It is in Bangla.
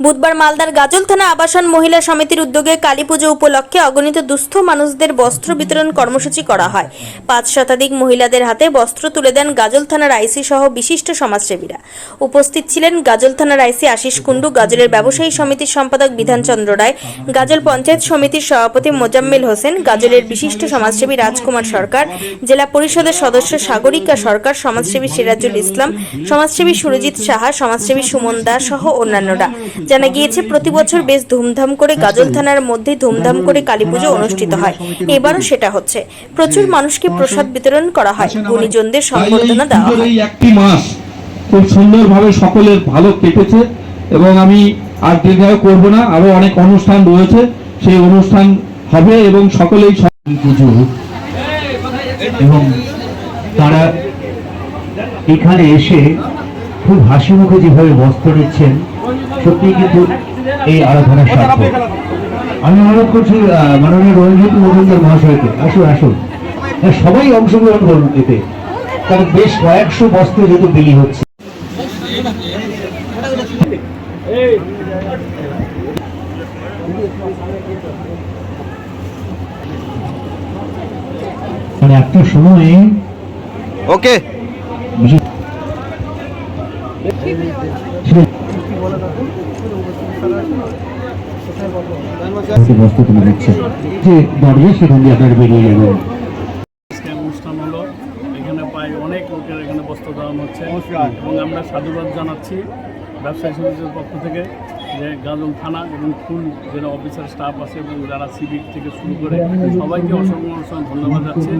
বুধবার মালদার গাজল থানা আবাসন মহিলা সমিতির উদ্যোগে কালী পুজো উপলক্ষে অগণিত দুস্থ মানুষদের বস্ত্র বিতরণ কর্মসূচি করা হয়। পাঁচ শতাধিক মহিলাদের হাতে বস্ত্র তুলে দেন গাজল থানার আইসি সহ বিশিষ্ট সমাজসেবীরা। উপস্থিত ছিলেন গাজল থানার আইসি আশিস কুণ্ডু, গাজলের ব্যবসায়ী সমিতির সম্পাদক বিধানচন্দ্র রায়, গাজল পঞ্চায়েত সমিতির সভাপতি মোজাম্মেল হোসেন, গাজলের বিশিষ্ট সমাজসেবী রাজকুমার সরকার, জেলা পরিষদের সদস্য সাগরিকা সরকার, সমাজসেবী সিরাজুল ইসলাম, সমাজসেবী সুরজিৎ সাহা, সমাজসেবী সুমন দাস সহ অন্যান্যরা। জানা গিয়েছে প্রতি বছর বেশ ধুমধাম করে গাজল থানার মধ্যে ধুমধাম করে কালীপুজো অনুষ্ঠিত হয় এবারও সেটা হচ্ছে। প্রচুর মানুষকে প্রসাদ বিতরণ করা হয়। গুণীজনদের তাই সম্বর্ধনা দেওয়া হয়। একটি মাস খুব সুন্দরভাবে সকলের ভালো কেটেছে এবং আমি আর দীর্ঘায়ু করব না। আরও অনেক অনুষ্ঠান রয়েছে। সেই অনুষ্ঠান হবে এবং সকলেই পুজো। এবং তারা এখানে এসে খুব হাসি মুখে যেভাবে বস্ত্র নিচ্ছেন সত্যি কিন্তু এই আরাধনা সার্থক আমি অনুরোধ করছি মাননীয় রঞ্জিত মজুমদার মহাশয়কে আসুন আসুন। হ্যাঁ, সবাই অংশগ্রহণ করুন এতে। কারণ বেশ কয়েকশো বস্ত্র যেহেতু বিলি হচ্ছে। মানে একটা সময় ওকে। বস্তু তুলে দিচ্ছেন যে দরজা সেখান দিয়ে আপনারা বেরিয়ে যাবেন অনুষ্ঠান হলো। এখানে প্রায় অনেক লোকের এখানে বস্ত্র দান হচ্ছে এবং আমরা সাধুবাদ জানাচ্ছি ব্যবসায়ী সমিতির পক্ষ থেকে যে গাজল থানা এবং ফুল যারা অফিসার স্টাফ আছে এবং যারা সিভিক থেকে শুরু করে সবাইকে অসংখ্য অসংখ্য ধন্যবাদ যাচ্ছে